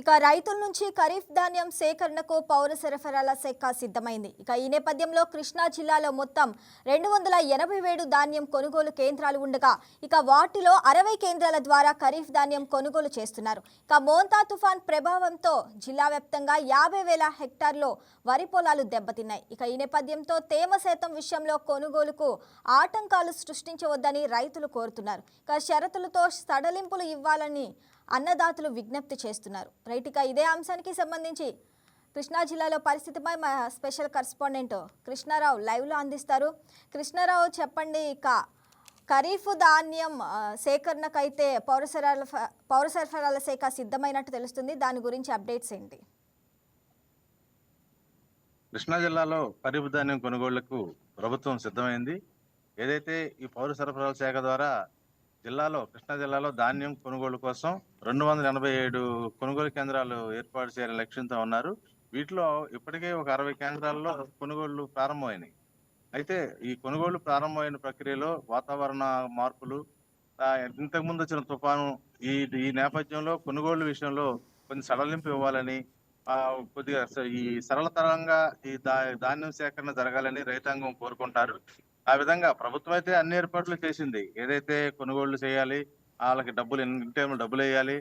ఇక రైతుల నుంచి ఖరీఫ్ ధాన్యం సేకరణకు పౌర సరఫరాల శాఖ సిద్ధమైంది. ఇక ఈ నేపథ్యంలో కృష్ణా జిల్లాలో మొత్తం రెండు వందల ఎనభై ఏడు ధాన్యం కొనుగోలు కేంద్రాలు ఉండగా ఇక వాటిలో అరవై కేంద్రాల ద్వారా ఖరీఫ్ ధాన్యం కొనుగోలు చేస్తున్నారు. ఇక మోంతా తుఫాన్ ప్రభావంతో జిల్లా వ్యాప్తంగా యాభై వేల హెక్టార్లో వరి పొలాలు దెబ్బతిన్నాయి. ఇక ఈ నేపథ్యంతో తేమ శాతం విషయంలో కొనుగోలుకు ఆటంకాలు సృష్టించవద్దని రైతులు కోరుతున్నారు. ఇక షరతులతో సడలింపులు ఇవ్వాలని అన్నదాతలు విజ్ఞప్తి చేస్తున్నారు. రైట్ ఇక ఇదే అంశానికి సంబంధించి కృష్ణా జిల్లాలో పరిస్థితిపై మా స్పెషల్ కరస్పాండెంట్ కృష్ణారావు లైవ్లో అందిస్తారు. కృష్ణారావు చెప్పండి ఇక ఖరీఫ్ ధాన్యం సేకరణకైతే పౌర సరఫరా పౌర సరఫరాల శాఖ సిద్ధమైనట్టు తెలుస్తుంది. దాని గురించి అప్డేట్స్ ఏంటి? కృష్ణా జిల్లాలో ఖరీఫ్ ధాన్యం కొనుగోళ్ళకు ప్రభుత్వం సిద్ధమైంది. ఏదైతే ఈ పౌర సరఫరాల శాఖ ద్వారా జిల్లాలో కృష్ణా జిల్లాలో ధాన్యం కొనుగోలు కోసం రెండు వందల ఎనభై ఏడు కొనుగోలు కేంద్రాలు ఏర్పాటు చేయాలని లక్ష్యంతో ఉన్నారు. వీటిలో ఇప్పటికే ఒక అరవై కేంద్రాల్లో కొనుగోళ్ళు ప్రారంభమైనాయి. అయితే ఈ కొనుగోలు ప్రారంభమైన ప్రక్రియలో వాతావరణ మార్పులు ఇంతకుముందు వచ్చిన తుఫాను ఈ ఈ నేపథ్యంలో కొనుగోలు విషయంలో కొన్ని సడలింపు ఇవ్వాలని కొద్దిగా స- ఈ సరళతరంగా ఈ దా ధాన్యం సేకరణ జరగాలని రైతాంగం కోరుకుంటారు. ఆ విధంగా ప్రభుత్వం అయితే అన్ని ఏర్పాట్లు చేసింది. ఏదైతే కొనుగోళ్ళు చేయాలి వాళ్ళకి డబ్బులు ఇన్ టైంలో డబ్బులు వేయాలి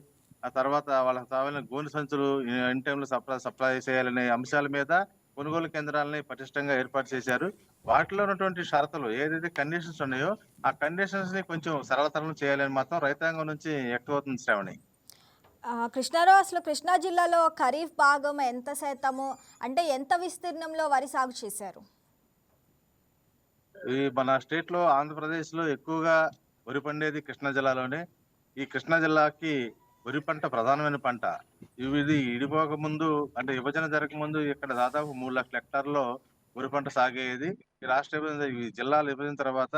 ఆ తర్వాత వాళ్ళకి కావాలని గోనె సంచులు ఇన్ టైంలో సప్లై సప్లై చేయాలనే అంశాల మీద కొనుగోలు కేంద్రాలని పటిష్టంగా ఏర్పాటు చేశారు. వాటిలో ఉన్నటువంటి షరతులు ఏదైతే కండిషన్స్ ఉన్నాయో ఆ కండిషన్స్ని కొంచెం సరళతరం చేయాలని మాత్రం రైతాంగం నుంచి ఎక్కువ అవుతుంది శ్రావణి కృష్ణారావు అసలు కృష్ణా జిల్లాలో ఖరీఫ్ భాగం ఎంత శాతము? అంటే ఎంత విస్తీర్ణంలో వరి సాగు చేశారు? ఈ మన స్టేట్లో ఆంధ్రప్రదేశ్లో ఎక్కువగా వరి పండేది కృష్ణా జిల్లాలోనే. ఈ కృష్ణా జిల్లాకి వరి పంట ప్రధానమైన పంట. ఇది ఇడిపోక ముందు అంటే విభజన జరగక ముందు ఇక్కడ దాదాపు మూడు లక్షల హెక్టార్లో వరి పంట సాగేది. ఈ రాష్ట్ర విభజన ఈ జిల్లాలు విభజన తర్వాత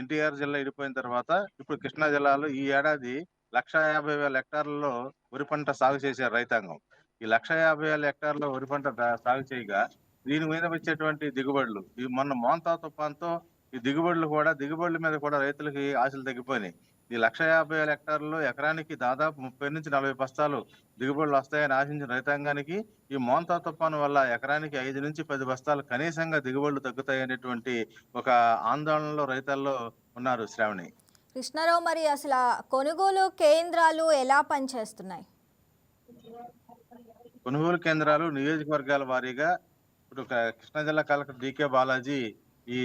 ఎన్టీఆర్ జిల్లా ఇడిపోయిన తర్వాత ఇప్పుడు కృష్ణా జిల్లాలో ఈ ఏడాది లక్ష యాభై వేల హెక్టార్లలో వరి పంట సాగు చేశారు రైతాంగం. ఈ లక్ష యాభై వేల హెక్టార్లో వరి పంట సాగు చేయగా దీని మీద వచ్చేటువంటి దిగుబడులు. ఈ మొన్న మోంతా తుఫాన్తో ఈ దిగుబడులు కూడా దిగుబడుల మీద కూడా రైతులకి ఆశలు తగ్గిపోయినాయి. ఈ లక్ష యాభై వేల హెక్టార్లలో ఎకరానికి దాదాపు ముప్పై నుంచి నలభై బస్తాలు దిగుబడులు వస్తాయని ఆశించిన రైతాంగానికి ఈ మోంతా తుఫాను వల్ల ఎకరానికి ఐదు నుంచి పది బస్తాలు కనీసంగా దిగుబడులు తగ్గుతాయి అనేటువంటి ఒక ఆందోళనలో రైతుల్లో ఉన్నారు శ్రావణి. కృష్ణారావు మరి అసలు కొనుగోలు కేంద్రాలు ఎలా పనిచేస్తున్నాయి? కొనుగోలు కేంద్రాలు నియోజకవర్గాల వారీగా ఇప్పుడు కృష్ణా జిల్లా కలెక్టర్ డికే బాలాజీ ఈ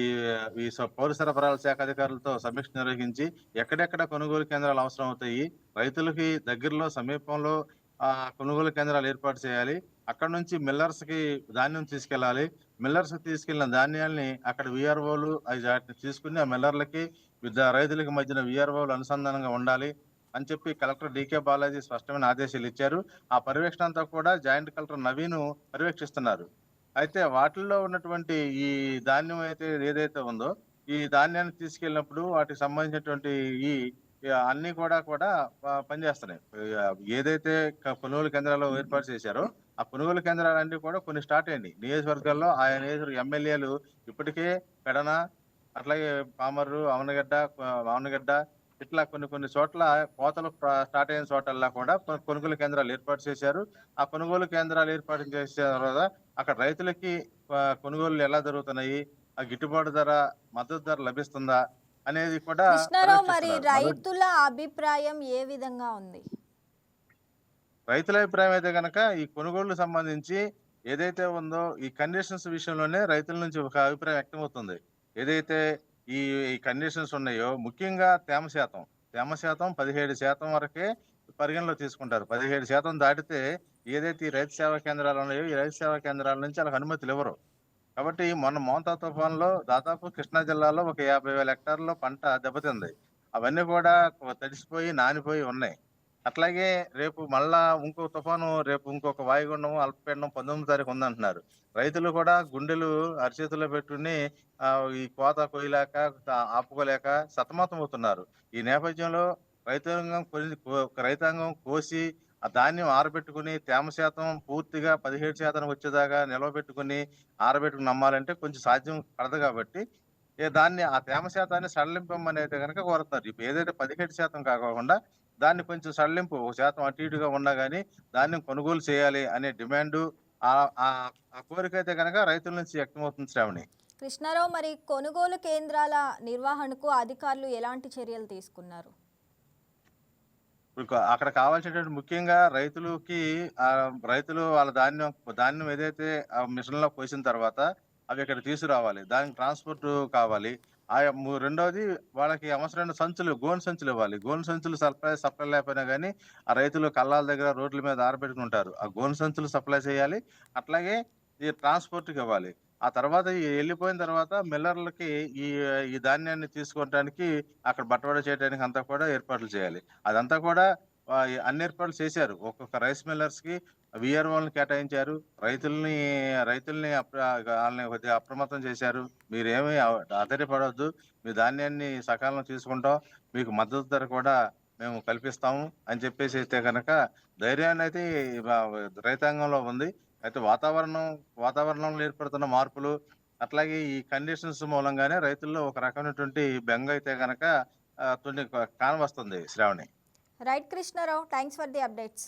ఈ స- పౌర సరఫరాల శాఖ అధికారులతో సమీక్ష నిర్వహించి ఎక్కడెక్కడ కొనుగోలు కేంద్రాలు అవసరం అవుతాయి రైతులకి దగ్గరలో సమీపంలో ఆ కొనుగోలు కేంద్రాలు ఏర్పాటు చేయాలి అక్కడ నుంచి మిల్లర్స్కి ధాన్యం తీసుకెళ్ళాలి మిల్లర్స్ తీసుకెళ్ళిన ధాన్యాల్ని అక్కడ విఆర్ఓలు వాటిని తీసుకుని ఆ మిల్లర్లకి రైతులకి మధ్యన విఆర్ఓలు అనుసంధానంగా ఉండాలి అని చెప్పి కలెక్టర్ డికే బాలాజీ స్పష్టమైన ఆదేశాలు ఇచ్చారు. ఆ పర్యవేక్షణ అంతా కూడా జాయింట్ కలెక్టర్ నవీన్ పర్యవేక్షిస్తున్నారు. అయితే వాటిల్లో ఉన్నటువంటి ఈ ధాన్యం అయితే ఏదైతే ఉందో ఈ ధాన్యాన్ని తీసుకెళ్ళినప్పుడు వాటికి సంబంధించినటువంటి ఈ అన్ని కూడా కూడా పనిచేస్తున్నాయి. ఏదైతే కొనుగోలు కేంద్రాలు ఏర్పాటు చేశారో ఆ కొనుగోలు కేంద్రాలన్నీ కూడా కొన్ని స్టార్ట్ అయ్యింది నియోజకవర్గాల్లో ఆయా నియోజకవర్గ ఎమ్మెల్యేలు ఇప్పటికే పెడన అట్లాగే పామర్రు అవనగడ్డ అవనగడ్డ ఇట్లా కొన్ని కొన్ని చోట్ల కోతలు స్టార్ట్ అయిన చోటల్లా కూడా కొనుగోలు కేంద్రాలు ఏర్పాటు చేశారు. ఆ కొనుగోలు కేంద్రాలు ఏర్పాటు చేసిన తర్వాత అక్కడ రైతులకి కొనుగోలు ఎలా జరుగుతున్నాయి? ఆ గిట్టుబాటు ధర మద్దతు ధర లభిస్తుందా? అనేది కూడా మరి. రైతుల అభిప్రాయం ఏ విధంగా ఉంది? రైతుల అభిప్రాయం అయితే కనుక ఈ కొనుగోళ్ళు సంబంధించి ఏదైతే ఉందో ఈ కండిషన్స్ విషయంలోనే రైతుల నుంచి ఒక అభిప్రాయం వ్యక్తమవుతుంది. ఏదైతే ఈ కండిషన్స్ ఉన్నాయో ముఖ్యంగా తేమ శాతం. తేమ శాతం పదిహేడు శాతం వరకే పరిగణలో తీసుకుంటారు. పదిహేడు శాతం దాటితే ఏదైతే ఈ రైతు సేవా కేంద్రాలు ఉన్నాయో ఈ రైతు సేవా కేంద్రాల నుంచి వాళ్ళకి అనుమతులు ఇవ్వరు. కాబట్టి మొన్న మోంతా తుఫాన్లో దాదాపు కృష్ణా జిల్లాలో ఒక యాభై వేల హెక్టార్లో పంట దెబ్బతింది. అవన్నీ కూడా తడిసిపోయి నానిపోయి ఉన్నాయి. అట్లాగే రేపు మళ్ళా ఇంకో తుఫాను రేపు ఇంకొక వాయుగుండం అల్పపీడనం పంతొమ్మిది తారీఖు ఉందంటున్నారు. రైతులు కూడా గుండెలు అరిచేతుల్లో పెట్టుకుని ఈ కోత కొయ్యలేక ఆపుకోలేక సతమతం అవుతున్నారు. ఈ నేపథ్యంలో రైతాంగం కొన్ని రైతాంగం కోసి ఆ ధాన్యం ఆరబెట్టుకుని తేమ శాతం పూర్తిగా పదిహేడు శాతం వచ్చేదాకా నిలవబెట్టుకుని ఆరబెట్టుకుని నమ్మాలంటే కొంచెం సాధ్యం పడదు కాబట్టి ఏ దాన్ని ఆ తేమ శాతాన్ని సడలింపమని అయితే కనుక కోరుతున్నారు. ఇప్పుడు ఏదైతే పదిహేడు శాతం కాకుండా దాన్ని కొంచెం సడలింపు ఒక శాతం అటు ఇటుగా ఉన్నా గానీ ధాన్యం కొనుగోలు చేయాలి అనే డిమాండ్ ఆ కోరిక అయితే కనుక రైతుల నుంచి వ్యక్తమవుతుంది శ్రావణి. కృష్ణారావు మరి కొనుగోలు కేంద్రాల నిర్వహణకు అధికారులు ఎలాంటి చర్యలు తీసుకున్నారు? అక్కడ కావాల్సినటువంటి ముఖ్యంగా రైతులకి రైతులు వాళ్ళ ధాన్యం ధాన్యం ఏదైతే ఆ మిషన్లో పోసిన తర్వాత అవి ఇక్కడ తీసుకురావాలి. దానికి ట్రాన్స్పోర్ట్ కావాలి. ఆ రెండవది వాళ్ళకి అవసరమైన సంచులు గోను సంచులు ఇవ్వాలి. గోను సంచులు సప్లై సప్లై లేకపోయినా కానీ ఆ రైతులు కళ్ళాల దగ్గర రోడ్ల మీద ఆరబెట్టుకుంటారు. ఆ గోను సంచులు సప్లై చేయాలి. అట్లాగే ఈ ట్రాన్స్పోర్ట్కి ఇవ్వాలి. ఆ తర్వాత వెళ్ళిపోయిన తర్వాత మిల్లర్లకి ఈ ఈ ధాన్యాన్ని తీసుకోవడానికి అక్కడ బట్టబడ చేయడానికి అంతా కూడా ఏర్పాట్లు చేయాలి. అదంతా కూడా అన్ని ఏర్పాట్లు చేశారు. ఒక్కొక్క రైస్ మిల్లర్స్కి విఆర్ఓలను కేటాయించారు. రైతుల్ని రైతుల్ని అప్ర- వాళ్ళని కొద్దిగా అప్రమత్తం చేశారు. మీరేమీ ఆధారపడవద్దు మీ ధాన్యాన్ని సకాలంలో తీసుకుంటాం. మీకు మద్దతు ధర కూడా మేము కల్పిస్తాము అని చెప్పేసి అయితే కనుక ధైర్యాన్ని అయితే రైతాంగంలో ఉంది. అయితే వాతావరణం వాతావరణంలో ఏర్పడుతున్న మార్పులు అట్లాగే ఈ కండిషన్స్ మూలంగానే రైతుల్లో ఒక రకమైనటువంటి బెంగ అయితే కనుక కొన్ని కానవస్తుంది Sravani. Right Krishnarao thanks for the updates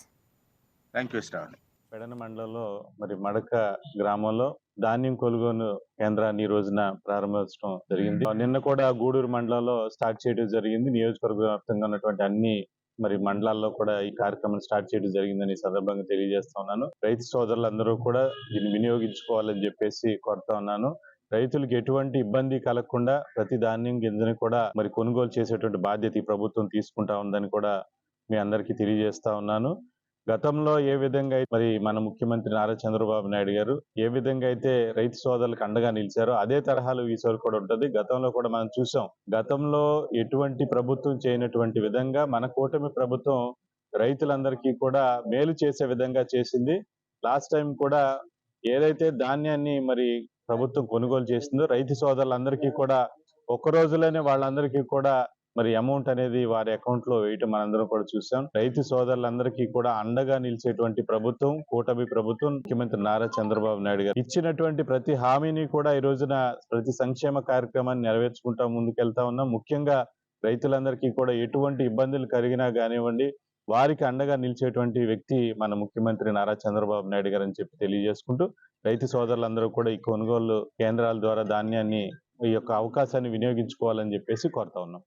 thank you Sravani Pedana మండలంలో మరి మడక గ్రామంలో ధాన్యం కొనుగోలు కేంద్రాన్ని ఈ రోజున ప్రారంభించడం జరిగింది. నిన్న కూడా గూడూరు మండలంలో స్టార్ట్ చేయడం జరిగింది. నియోజకవర్గ వ్యాప్తంగా ఉన్నటువంటి అన్ని మరి మండలాల్లో కూడా ఈ కార్యక్రమం స్టార్ట్ చేయడం జరిగిందని ఈ సందర్భంగా తెలియజేస్తా ఉన్నాను. రైతు సోదరులందరూ కూడా దీన్ని వినియోగించుకోవాలని చెప్పేసి కోరుతా ఉన్నాను. రైతులకు ఎటువంటి ఇబ్బంది కలగకుండా ప్రతి ధాన్యం గింజని కూడా మరి కొనుగోలు చేసేటువంటి బాధ్యత ఈ ప్రభుత్వం తీసుకుంటా ఉందని కూడా మీ అందరికీ తెలియజేస్తా ఉన్నాను. గతంలో ఏ విధంగా అయితే మరి మన ముఖ్యమంత్రి నారా చంద్రబాబు నాయుడు గారు ఏ విధంగా అయితే రైతు సోదరులకు అండగా నిలిచారో అదే తరహాలో ఈసారి కూడా ఉంటుంది. గతంలో కూడా మనం చూసాం. గతంలో ఎటువంటి ప్రభుత్వం చేయనటువంటి విధంగా మన కూటమి ప్రభుత్వం రైతులందరికీ కూడా మేలు చేసే విధంగా చేసింది. లాస్ట్ టైం కూడా ఏదైతే ధాన్యాన్ని మరి ప్రభుత్వం కొనుగోలు చేసిందో రైతు సోదరులందరికీ కూడా ఒక్క రోజులోనే వాళ్ళందరికీ కూడా మరి అమౌంట్ అనేది వారి అకౌంట్లో వేయటం మనందరం కూడా చూసాం. రైతు సోదరులందరికీ కూడా అండగా నిలిచేటువంటి ప్రభుత్వం కూటమి ప్రభుత్వం ముఖ్యమంత్రి నారా చంద్రబాబు నాయుడు గారు ఇచ్చినటువంటి ప్రతి హామీని కూడా ఈ రోజున ప్రతి సంక్షేమ కార్యక్రమాన్ని నెరవేర్చుకుంటా ముందుకెళ్తా ఉన్నాం. ముఖ్యంగా రైతులందరికీ కూడా ఎటువంటి ఇబ్బందులు కలిగినా కానివ్వండి వారికి అండగా నిలిచేటువంటి వ్యక్తి మన ముఖ్యమంత్రి నారా చంద్రబాబు నాయుడు గారు అని చెప్పి తెలియజేసుకుంటూ రైతు సోదరులందరూ కూడా ఈ కొనుగోలు కేంద్రాల ద్వారా ధాన్యాన్ని ఈ యొక్క అవకాశాన్ని వినియోగించుకోవాలని చెప్పేసి కోరుతా ఉన్నాం.